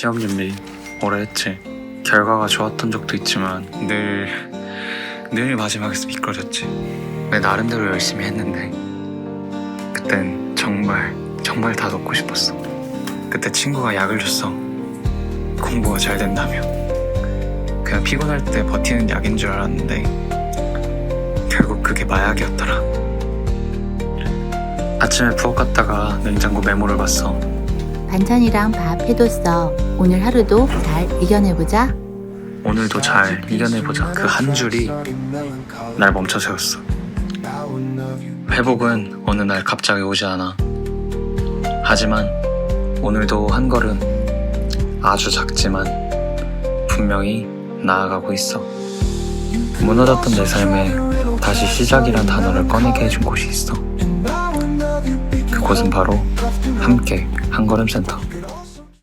시험 준비 오래 했지. 결과가 좋았던 적도 있지만 늘, 늘 마지막에서 미끄러졌지. 내 나름대로 열심히 했는데 그땐 정말, 정말 다 놓고 싶었어. 그때 친구가 약을 줬어. 공부가 잘 된다며. 그냥 피곤할 때 버티는 약인 줄 알았는데 결국 그게 마약이었더라. 아침에 부엌 갔다가 냉장고 메모를 봤어. 반찬이랑 밥 해뒀어. 오늘 하루도 잘 이겨내보자. 오늘도 잘 이겨내보자. 그 한 줄이 날 멈춰 세웠어. 회복은 어느 날 갑자기 오지 않아. 하지만 오늘도 한 걸음 아주 작지만 분명히 나아가고 있어. 무너졌던 내 삶에 다시 시작이란 단어를 꺼내게 해준 곳이 있어. 그곳은 바로 함께 한 걸음 센터.